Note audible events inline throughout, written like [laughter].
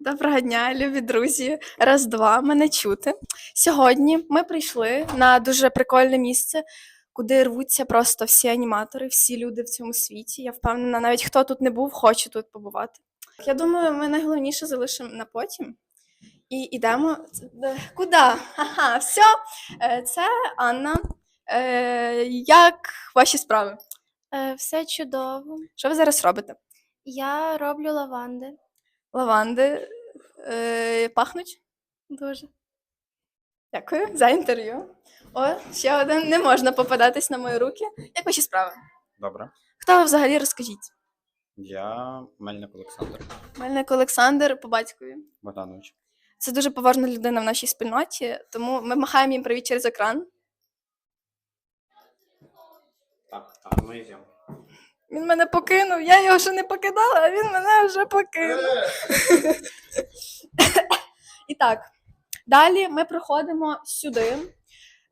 Доброго дня, любі друзі. Раз, два, мене чути. Сьогодні ми прийшли на дуже прикольне місце, куди рвуться просто всі аніматори, всі люди в цьому світі. Я впевнена, навіть хто тут не був, хоче тут побувати. Я думаю, ми найголовніше залишимо на потім. І йдемо. Куди? Ага, все. Е, Це Анна. Е, Як ваші справи? Е, Все чудово. Що ви зараз робите? Я роблю лаванди. Лаванди е, пахнуть дуже. Дякую за інтерв'ю. О, ще один. Не можна попадатись на мої руки. Як ваші справи? Добре. Хто ви взагалі розкажіть? Я Мельник Олександр Мельник Олександр по батькові. Богданович. Це дуже поважна людина в нашій спільноті, тому ми махаємо їм привіт через екран. Так, так, ми йдемо. Він мене покинув, я його ще не покидала, а він мене вже покинув. І так, далі ми проходимо сюди.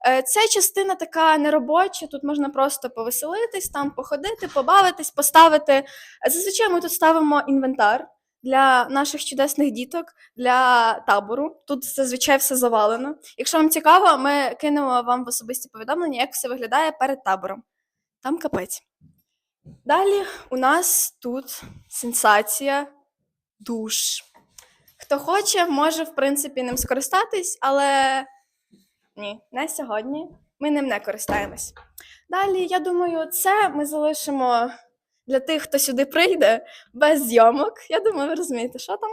Е, Це частина така неробоча, тут можна просто повеселитись, там походити, побавитись, поставити. Зазвичай ми тут ставимо інвентар для наших чудесних діток, для табору. Тут зазвичай все завалено. Якщо вам цікаво, ми кинемо вам в особисті повідомлення, як все виглядає перед табором. Там капець. Далі у нас тут сенсація душ. Хто хоче, може, в принципі, ним скористатись, але ні, не сьогодні. Ми ним не користаємось. Далі, я думаю, це ми залишимо для тих, хто сюди прийде без зйомок. Я думаю, ви розумієте, що там.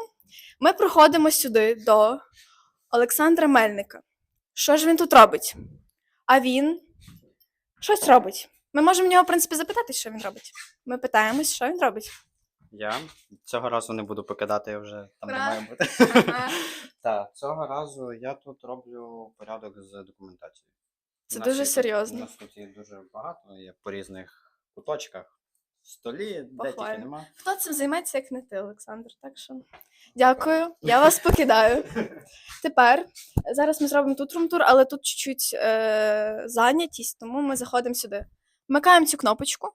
Ми проходимо сюди до Олександра Мельника. Що ж він тут робить? А він щось робить. Ми можемо в нього, в принципі, запитати, що він робить. Ми питаємось, що він робить. Я цього разу не буду покидати я вже там, Ура. має бути. Ага. [laughs] Так, цього разу я тут роблю порядок з документацією. Це У нас дуже є тут- серйозно. У нас тут є дуже багато, є по різних куточках, в столі, де тільки Похвально. нема. Хто цим займеться, як не ти, Олександр? Так що дякую, я вас покидаю. [laughs] Тепер зараз ми зробимо тут румтур, але тут чуть-чуть е, зайнятість, тому ми заходимо сюди. Вмикаємо цю кнопочку.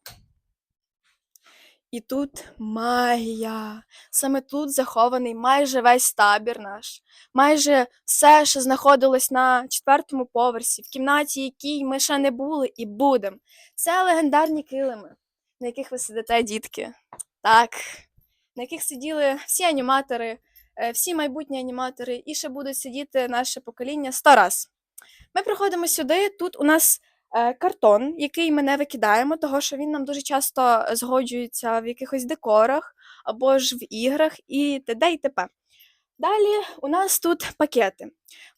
І тут магія. Саме тут захований майже весь табір наш. Майже все, що знаходилось на четвертому поверсі, в кімнаті, якій ми ще не були і будемо. Це легендарні килими, на яких ви сидите, дітки. Так, на яких сиділи всі аніматори, е, всі майбутні аніматори, і ще будуть сидіти наше покоління сто раз. Ми приходимо сюди. Тут у нас картон, який ми не викидаємо, того що він нам дуже часто згоджується в якихось декорах або ж в іграх і т.д. і т.п. Далі у нас тут пакети.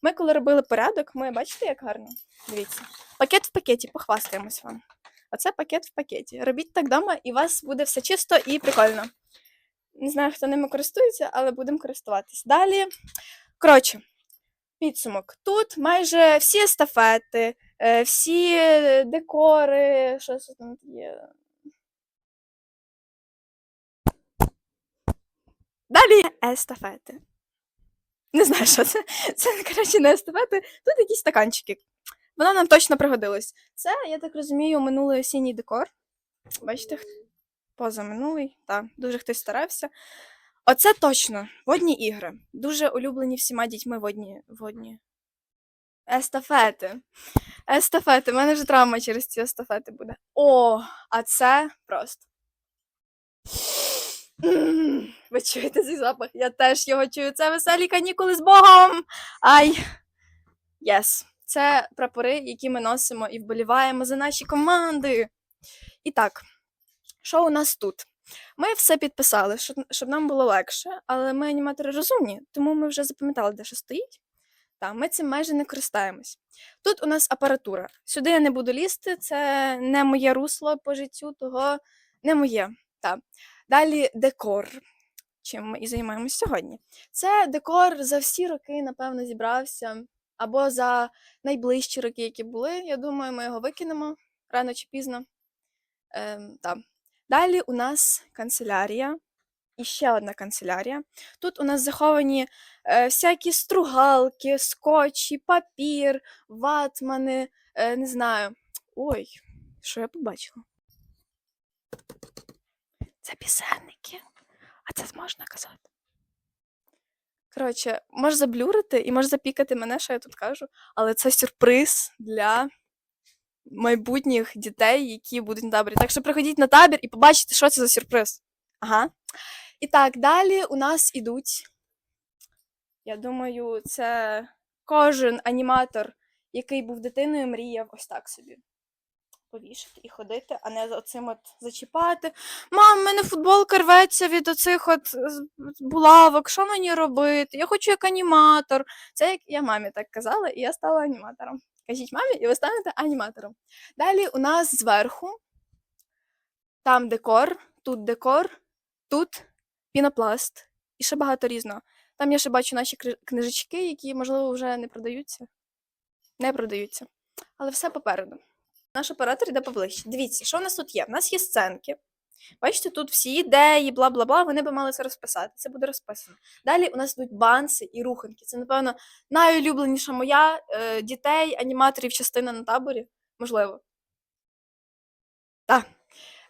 Ми, коли робили порядок, ми бачите, як гарно? Дивіться. Пакет в пакеті, похвастаємось вам. Оце пакет в пакеті. Робіть так вдома, і у вас буде все чисто і прикольно. Не знаю, хто ними користується, але будемо користуватись. Далі. Коротше, підсумок. Тут майже всі естафети, е, всі декори, що це там є. Далі естафети. Не знаю, що це. Це, коротше, не естафети. Тут якісь стаканчики. Воно нам точно пригодилось. Це, я так розумію, минулий осінній декор. Бачите, позаминулий, так, дуже хтось старався. Оце точно водні ігри. Дуже улюблені всіма дітьми водні. водні. Естафети. Естафети. У мене вже травма через ці естафети буде. О, а це просто. Ви чуєте цей запах? Я теж його чую. Це веселі канікули з Богом. Ай. Єс. Це прапори, які ми носимо і вболіваємо за наші команди. І так, що у нас тут? Ми все підписали, щоб нам було легше, але ми аніматори розумні, тому ми вже запам'ятали, де що стоїть. Та, ми цим майже не користаємось. Тут у нас апаратура. Сюди я не буду лізти, це не моє русло по життю, того не моє. Та. Далі декор, чим ми і займаємось сьогодні. Це декор за всі роки, напевно, зібрався. Або за найближчі роки, які були. Я думаю, ми його викинемо рано чи пізно. Ем, та. Далі у нас канцелярія. І ще одна канцелярія. Тут у нас заховані е, всякі стругалки, скотчі, папір, ватмани, е, не знаю. Ой, що я побачила? Це пісенники. А це можна казати. Коротше, може заблюрити і може запікати мене, що я тут кажу, але це сюрприз для майбутніх дітей, які будуть на таборі. Так що приходіть на табір і побачите, що це за сюрприз. Ага. І так, далі у нас ідуть. Я думаю, це кожен аніматор, який був дитиною, мріяв ось так собі. Повішати і ходити, а не оцим от зачіпати. Мам, в мене футболка рветься від оцих от булавок. Що мені робити? Я хочу як аніматор. Це як я мамі так казала, і я стала аніматором. Кажіть мамі, і ви станете аніматором. Далі у нас зверху там декор, тут декор, тут пінопласт і ще багато різного. Там я ще бачу наші книжечки, які, можливо, вже не продаються. Не продаються. Але все попереду. Наш оператор йде поближче. Дивіться, що в нас тут є? У нас є сценки. Бачите, тут всі ідеї, бла бла бла, вони би мали це розписати. Це буде розписано. Далі у нас йдуть банси і руханки. Це, напевно, найулюбленіша моя е, дітей, аніматорів частина на таборі. Можливо. Так.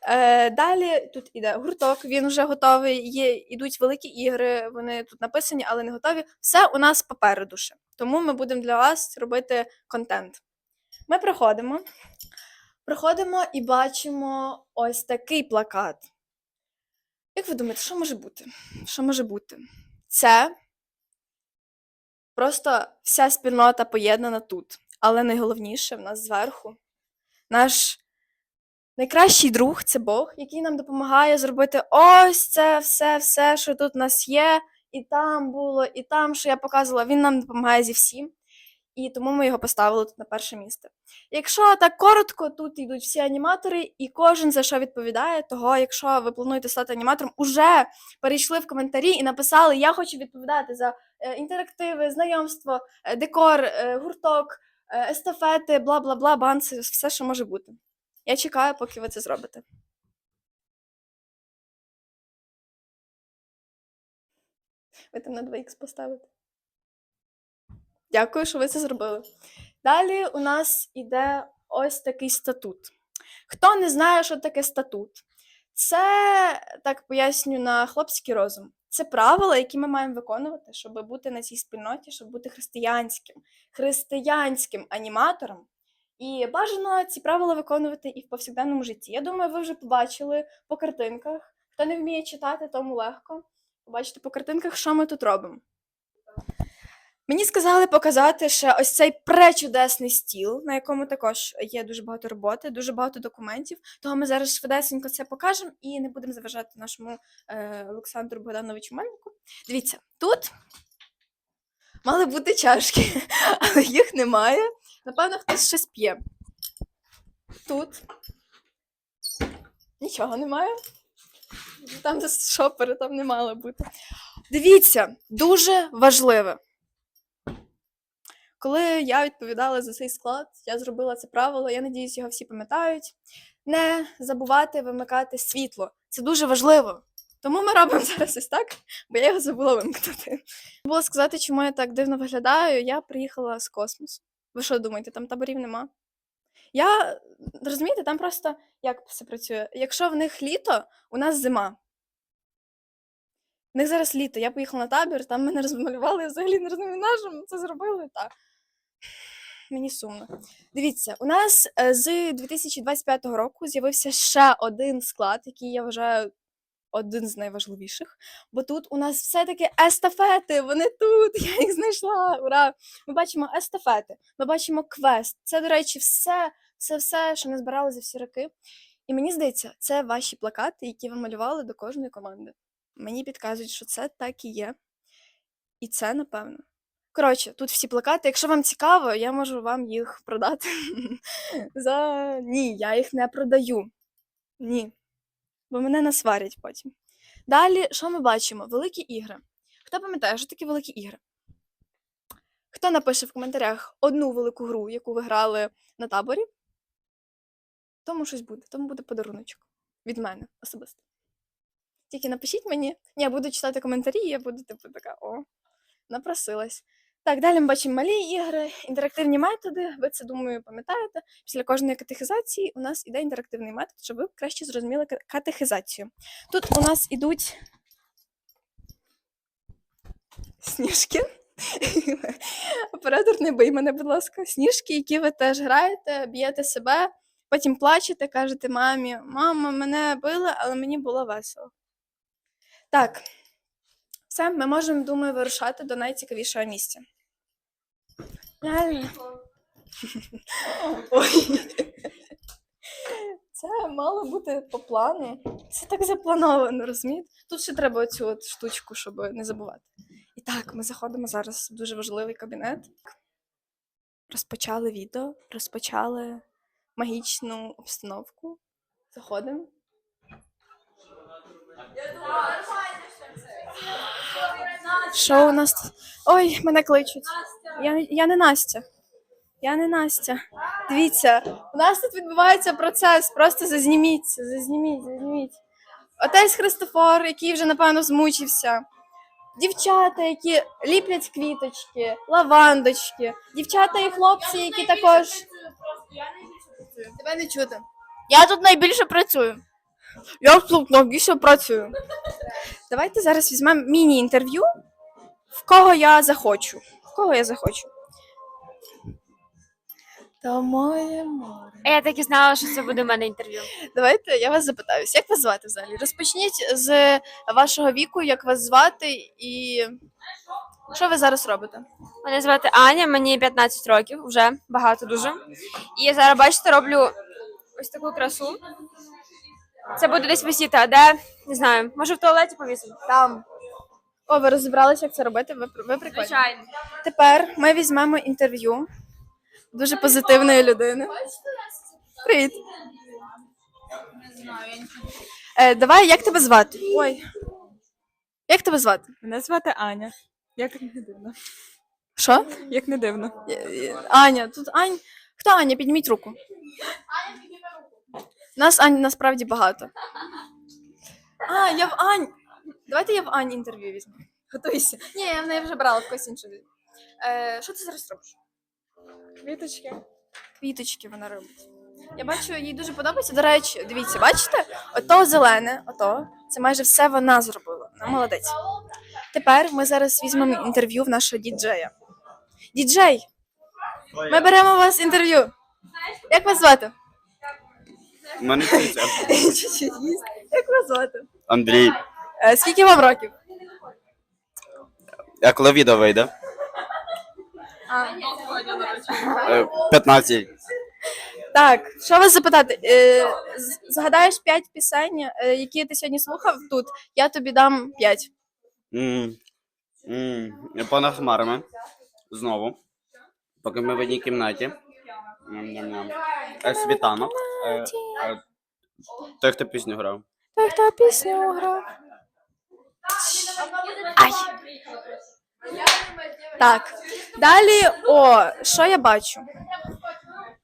Е, далі тут іде гурток, він вже готовий. Є, ідуть великі ігри, вони тут написані, але не готові. Все у нас попереду ще. Тому ми будемо для вас робити контент. Ми приходимо. Приходимо і бачимо ось такий плакат. Як ви думаєте, що може бути? Що може бути? Це просто вся спільнота поєднана тут. Але найголовніше в нас зверху наш найкращий друг це Бог, який нам допомагає зробити ось це все, все, що тут у нас є, і там було, і там, що я показувала, він нам допомагає зі всім. І тому ми його поставили тут на перше місце. Якщо так коротко, тут йдуть всі аніматори, і кожен за що відповідає. Того, якщо ви плануєте стати аніматором, уже перейшли в коментарі і написали: Я хочу відповідати за е, інтерактиви, знайомство, е, декор, е, гурток, естафети, бла бла бла, банси, все, що може бути. Я чекаю, поки ви це зробите. Ви там на 2х поставите. Дякую, що ви це зробили. Далі у нас іде ось такий статут. Хто не знає, що таке статут? Це, так поясню на хлопський розум. Це правила, які ми маємо виконувати, щоб бути на цій спільноті, щоб бути християнським, християнським аніматором. І бажано ці правила виконувати і в повсякденному житті. Я думаю, ви вже побачили по картинках. Хто не вміє читати, тому легко. Побачите по картинках, що ми тут робимо. Мені сказали показати ще ось цей пречудесний стіл, на якому також є дуже багато роботи, дуже багато документів. Того ми зараз швидесенько це покажемо і не будемо заважати нашому е, Олександру Богдановичу Мельнику. Дивіться, тут мали бути чашки, [laughs] але їх немає. Напевно, хтось щось п'є. Тут нічого немає. Там, де шопери, там не мало бути. Дивіться, дуже важливе. Коли я відповідала за цей склад, я зробила це правило, я надіюсь, його всі пам'ятають. Не забувати вимикати світло. Це дуже важливо. Тому ми робимо зараз ось так, бо я його забула вимкнути. Було сказати, чому я так дивно виглядаю. Я приїхала з космосу. Ви що думаєте, там таборів нема? Я розумієте, там просто як все працює. Якщо в них літо, у нас зима. В них зараз літо. Я поїхала на табір, там мене розмалювали, взагалі не розумію, що ми це зробили. Так. Мені сумно. Дивіться, у нас е, з 2025 року з'явився ще один склад, який я вважаю один з найважливіших. Бо тут у нас все-таки естафети, вони тут, [laughs] я їх знайшла. Ура! Ми бачимо естафети, ми бачимо квест. Це, до речі, все, все, все, що ми збирали за всі роки. І мені здається, це ваші плакати, які ви малювали до кожної команди. Мені підказують, що це так і є. І це, напевно. Коротше, тут всі плакати. Якщо вам цікаво, я можу вам їх продати. [laughs] За ні, я їх не продаю. Ні. Бо мене насварять потім. Далі, що ми бачимо? Великі ігри. Хто пам'ятає, що такі великі ігри? Хто напише в коментарях одну велику гру, яку ви грали на таборі? Тому щось буде, тому буде подаруночок. Від мене особисто. Тільки напишіть мені. Я буду читати коментарі, і я буду типу така, о, напросилась. Так, далі ми бачимо малі ігри, інтерактивні методи. Ви це думаю, пам'ятаєте. Після кожної катехизації у нас іде інтерактивний метод, щоб ви краще зрозуміли ка- катехизацію. Тут у нас ідуть Сніжки. [laughs] Оператор, не бий мене, будь ласка. Сніжки, які ви теж граєте, б'єте себе, потім плачете, кажете мамі: мама, мене били, але мені було весело. Так, все, ми можемо, думаю, вирушати до найцікавішого місця. Реально. Ой. [laughs] Це мало бути по плану. Це так заплановано, розумієте? Тут ще треба оцю от штучку, щоб не забувати. І так, ми заходимо зараз в дуже важливий кабінет. Розпочали відео, розпочали магічну обстановку. Заходимо. Що у нас? тут? Ой, мене кличуть. Я, я не Настя. Я не Настя. Дивіться, у нас тут відбувається процес. Просто зазніміться, зазніміть, зазніміть. Отець Христофор, який вже, напевно, змучився. Дівчата, які ліплять квіточки, лавандочки, дівчата і хлопці, які також. Тебе не чути. Я тут найбільше працюю. Я тут найбільше працюю. Давайте зараз візьмемо міні-інтерв'ю, в кого я захочу. В кого я захочу. Та моє море. А я так і знала, що це буде в мене інтерв'ю. Давайте я вас запитаюсь, як вас звати взагалі? Розпочніть з вашого віку, як вас звати і що ви зараз робите? Мене звати Аня, мені 15 років, вже багато дуже. І я зараз, бачите, роблю ось таку красу. Це буде десь висіти, а де не знаю, може в туалеті повісити. Там. О, ви розібралися, як це робити? Ви, ви прикольні. Звичайно. Тепер ми візьмемо інтерв'ю дуже позитивної людини. Привіт. Е, давай, як тебе звати? Ой. Як тебе звати? Мене звати Аня. Як не дивно. Що? Як не дивно. Е, е, Аня, тут Ань. Хто Аня? Підніміть руку. Нас Ань насправді багато. А, я в Ань. Давайте я в Ань інтерв'ю візьму. Готуйся. Ні, я в неї вже брала в когось іншого. Е, що ти зараз робиш? Квіточки. Квіточки вона робить. Я бачу, їй дуже подобається. До речі, дивіться, бачите? Ото зелене, ото це майже все вона зробила. Вона молодець. Тепер ми зараз візьмемо інтерв'ю в нашого діджея. Діджей, ми беремо у вас інтерв'ю. Як вас звати? У мене. [laughs] Як вас звати? Андрій. Е, Скільки вам років? А коли відео вийде? Е, 15. так, що вас запитати? Е, з- Згадаєш 5 пісень, е, які ти сьогодні слухав тут, я тобі дам 5. М, м, Понад хмарами. Знову. Поки ми в одній кімнаті. Е, Світанок. Е, е, Той, хто пісню грав. Той, хто пісню грав. Ай. Так. Далі, о, що я бачу?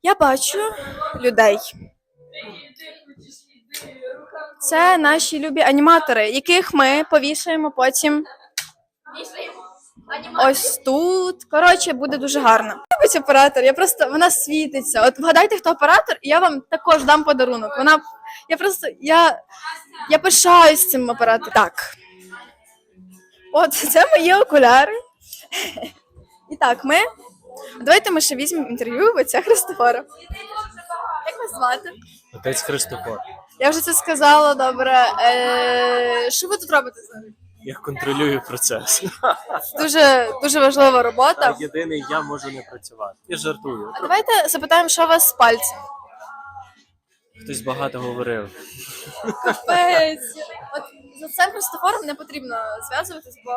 Я бачу людей. Це наші любі аніматори, яких ми повішаємо потім. Ось тут. Коротше, буде дуже гарно. Любить оператор, я просто вона світиться. От вгадайте, хто оператор, і я вам також дам подарунок. Вона я просто я, я пишаюсь цим оператором. Так. От це мої окуляри. І так, ми. Давайте ми ще візьмемо інтерв'ю в отця Христофора. Як вас звати? Отець Христофор. Я вже це сказала, добре. Е, що ви тут робите з нами? Я контролюю процес. Дуже, дуже важлива робота. Єдиний я можу не працювати. Я жартую. А давайте запитаємо, що у вас з пальцем. Хтось багато говорив. Капець. От за цим Христофором не потрібно зв'язуватись, бо,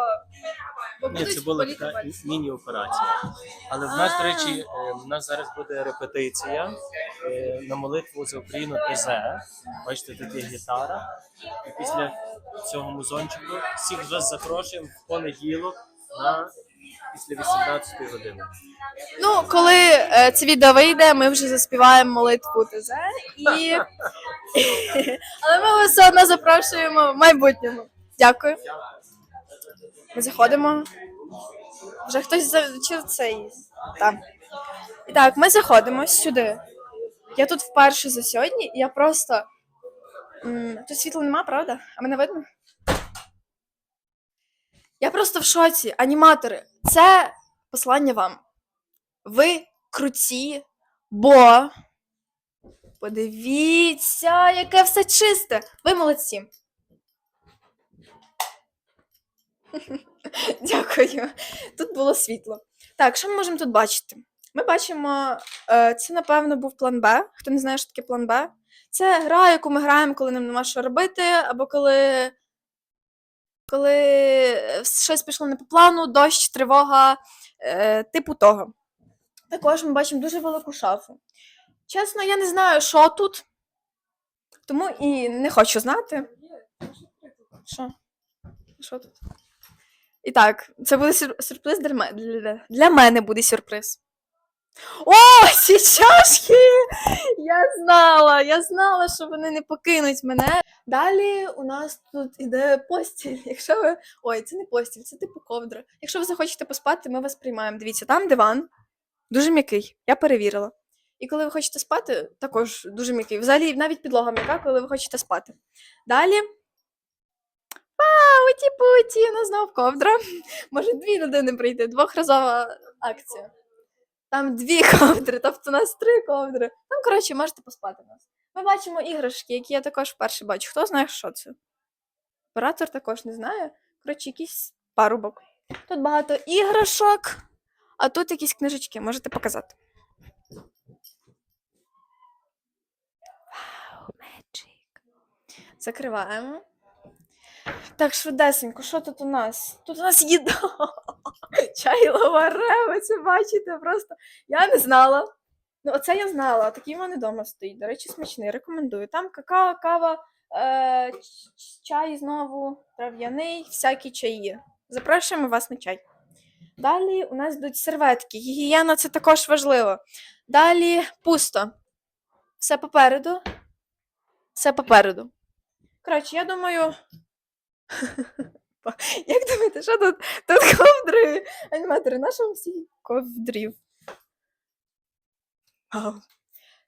бо Ні, будуть це була боліти така пальці. міні-операція. Але в нас, до речі, е, в нас зараз буде репетиція е, на молитву за Україну ТЗ. Бачите, тут є гітара. І після цього музончику всіх вас запрошуємо в понеділок на після 18 години. Ну, коли е, це відео вийде, ми вже заспіваємо молитву ТЗ і. [laughs] Але ми вас все одно запрошуємо в майбутньому. Дякую. Ми заходимо. Вже хтось завчив цей. Так. І так, ми заходимо сюди. Я тут вперше за сьогодні, і я просто. М, Тут світла нема, правда? А мене видно? Я просто в шоці. Аніматори, це послання вам. Ви круті, бо подивіться, яке все чисте. Ви молодці. [laughs] Дякую. Тут було світло. Так, що ми можемо тут бачити? Ми бачимо, е, це, напевно, був план Б. Хто не знає, що таке план Б? Це гра, яку ми граємо, коли нам нема що робити, або коли, коли е, щось пішло не по плану, дощ, тривога, е, типу того. Також ми бачимо дуже велику шафу. Чесно, я не знаю, що тут, тому і не хочу знати. Що? Що тут? І так, це буде сюрприз для мене. Для, для мене буде сюрприз. О, ці чашки! Я знала, я знала, що вони не покинуть мене. Далі у нас тут іде постіль. Якщо ви. Ой, це не постіль, це типу ковдра. Якщо ви захочете поспати, ми вас приймаємо. Дивіться, там диван, дуже м'який. Я перевірила. І коли ви хочете спати, також дуже м'який. Взагалі, навіть підлога м'яка, коли ви хочете спати. Далі. Вау, уті-путі, у нас знов ковдра. Може, дві людини прийти, двохразова акція. Там дві [laughs] ковдри, тобто у нас три ковдри. Там, коротше, можете поспати нас. Ми бачимо іграшки, які я також вперше бачу. Хто знає, що це? Оператор також не знає. Коротше, якийсь парубок. Тут багато іграшок, а тут якісь книжечки, можете показати. Вау, меджик. Закриваємо. Так, швидесенько, що тут у нас? Тут у нас їда. Чай лаваре, ви це бачите просто. Я не знала. Ну, оце я знала, такий в мене вдома стоїть. До речі, смачний, рекомендую. Там какао, кава, е, чай знову, трав'яний, всякі чаї. Запрошуємо вас на чай. Далі у нас йдуть серветки. Гігієна це також важливо. Далі пусто. Все попереду. Все попереду. Коротше, я думаю. [laughs] Як думаєте, що тут? Тут ковдри. Аніматори, на всі ковдрів? Вау.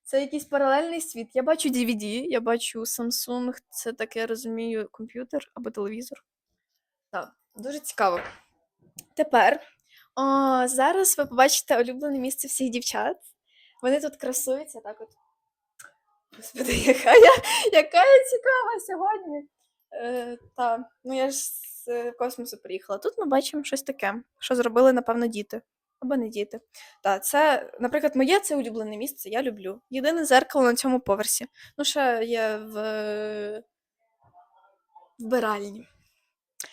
Це якийсь паралельний світ. Я бачу DVD, я бачу Samsung, це таке я розумію, комп'ютер або телевізор. Так, дуже цікаво. Тепер о, зараз ви побачите улюблене місце всіх дівчат. Вони тут красуються так от. Господи, [laughs] яка я, яка я цікава сьогодні. Е, та, ну я ж з е, космосу приїхала. Тут ми бачимо щось таке, що зробили, напевно, діти. Або не діти. Та, це, наприклад, моє це улюблене місце, я люблю. Єдине зеркало на цьому поверсі. Ну, ще є в вбиральні.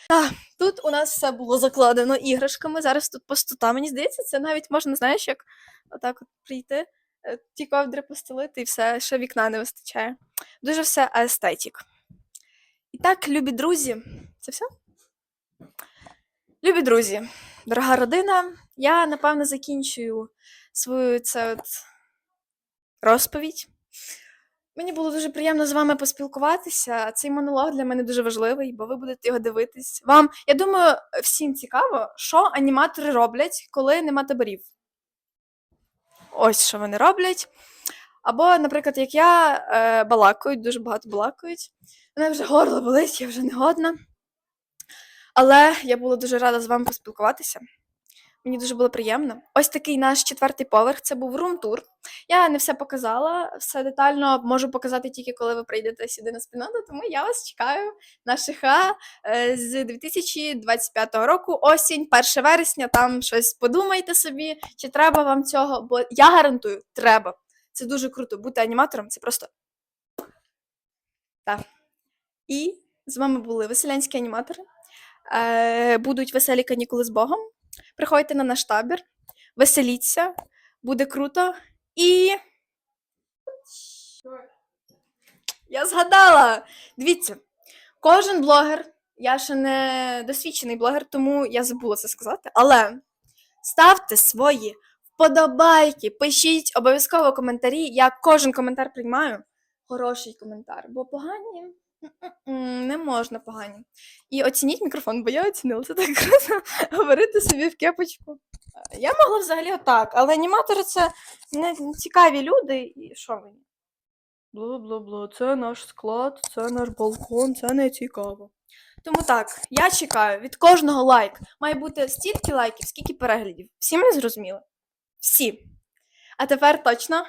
Так, тут у нас все було закладено іграшками. Зараз тут пустота. Мені здається, це навіть можна, знаєш, як отак от прийти, е, ті ковдри постелити і все, ще вікна не вистачає. Дуже все естетік. Так, любі друзі, це все? Любі друзі, дорога родина, я напевно закінчую свою це от розповідь. Мені було дуже приємно з вами поспілкуватися. Цей монолог для мене дуже важливий, бо ви будете його дивитись. Вам, я думаю, всім цікаво, що аніматори роблять, коли нема таборів. Ось що вони роблять. Або, наприклад, як я е, балакають, дуже багато балакають. Мене вже горло болить, я вже не годна. Але я була дуже рада з вами поспілкуватися. Мені дуже було приємно. Ось такий наш четвертий поверх. Це був рум-тур. Я не все показала, все детально можу показати тільки коли ви прийдете сюди на спільноту, тому я вас чекаю на ШХ е, з 2025 року, осінь, 1 вересня. Там щось подумайте собі, чи треба вам цього, бо я гарантую, треба. Це дуже круто. Бути аніматором це просто. Так. І з вами були веселянські аніматори. Е, будуть веселі канікули з Богом. Приходьте на наш табір, веселіться, буде круто. І. Я згадала! Дивіться, кожен блогер, я ще не досвідчений блогер, тому я забула це сказати. Але ставте свої вподобайки, пишіть обов'язково коментарі. Я кожен коментар приймаю. Хороший коментар, бо погані не можна погані. І оцініть мікрофон, бо я оцінила це так [laughs] говорити собі в кепочку. Я могла взагалі отак, але аніматори це не цікаві люди. І що мені? Бла-бла-бла, це наш склад, це наш балкон, це не цікаво. Тому так, я чекаю від кожного лайк. Має бути стільки лайків, скільки переглядів. Всі мене зрозуміли? Всі. А тепер точно